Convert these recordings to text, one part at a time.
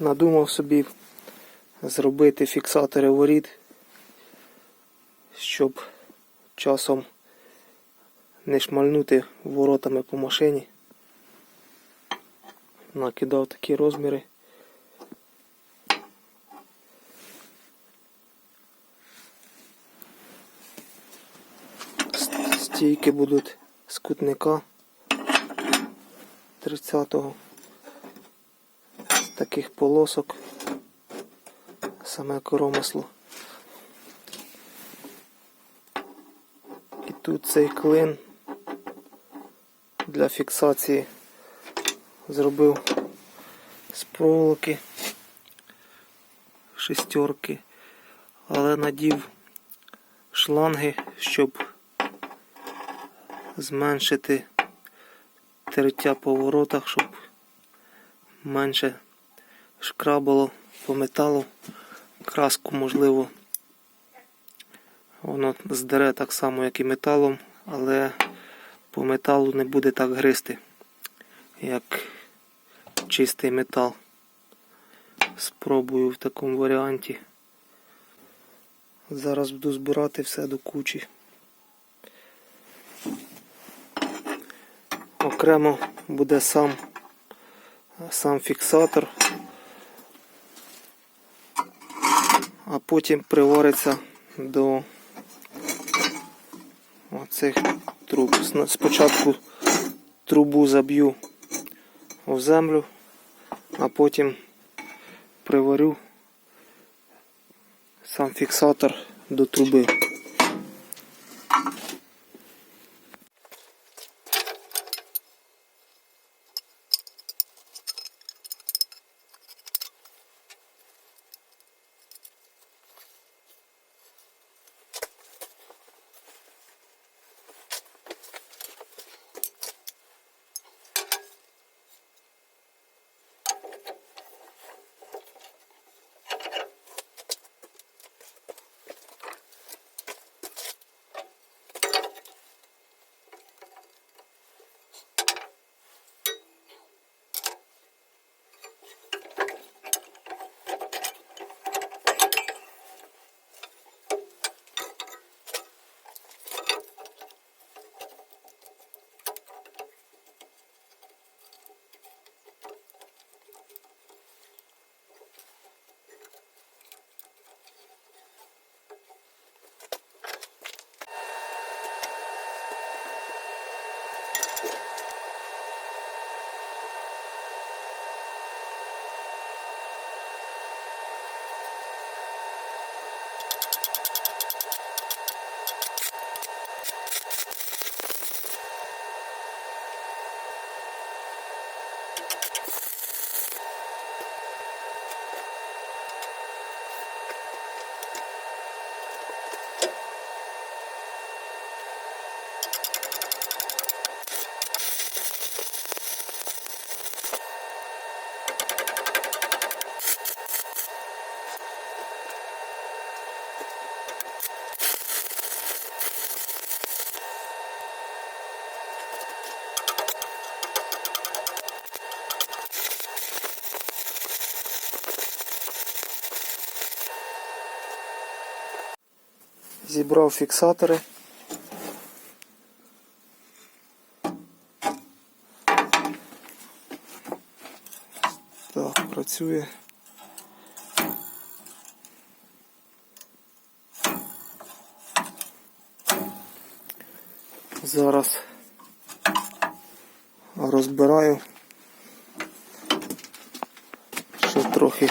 надумав собі зробити фіксатори воріт, щоб часом не шмальнути воротами по машині. Накидав такі розміри. Стійки будуть з кутника 30-го. Таких полосок. Саме коромисло. І тут цей клин для фіксації зробив з проволоки шестерки, але надів шланги, щоб зменшити тертя по воротах, щоб менше шкрабало по металу. Краску можливо воно здере так само, як і металом, але по металу не буде так гристи, як чистий метал. Спробую в такому варіанті. Зараз буду збирати все до кучі. Окремо буде сам, сам фіксатор, потім привариться до оцих труб. Спочатку трубу заб'ю в землю, а потім приварю сам фіксатор до труби. Podcast. Зібрав фіксатори. Так, працює. Зараз розбираю. Ще трохи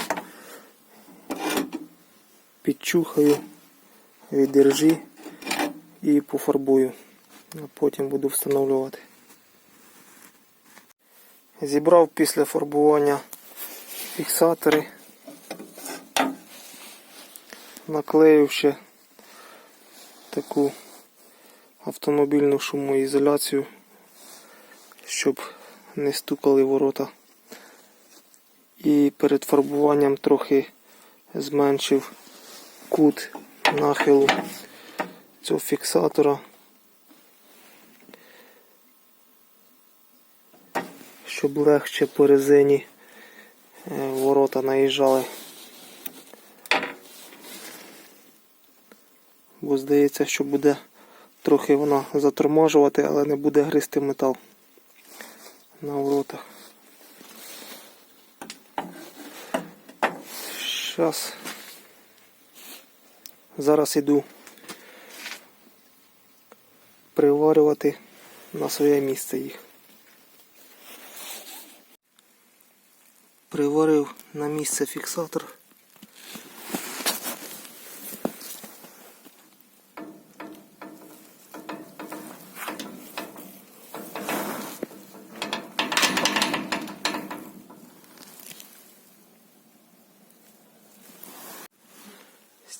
підчухаю від держі і пофарбую. Потім буду встановлювати. Зібрав після фарбування фіксатори. Наклеїв ще таку автомобільну шумоізоляцію, щоб не стукали ворота. І перед фарбуванням трохи зменшив кут нахилу цього фіксатора, щоб легше по резині е, ворота наїжджали. Бо здається, що буде трохи вона затормажувати, але не буде гризти метал на воротах. Щас. Зараз іду приварювати на своє місце їх. Приварив на місце фіксатор.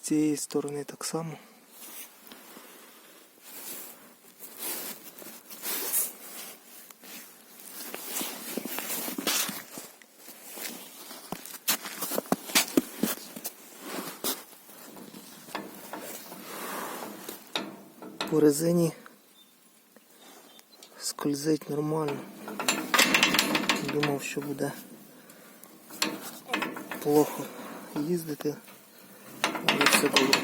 Цієї сторони так само. По резині скользить нормально. Думав, що буде плохо їздити, але все добре.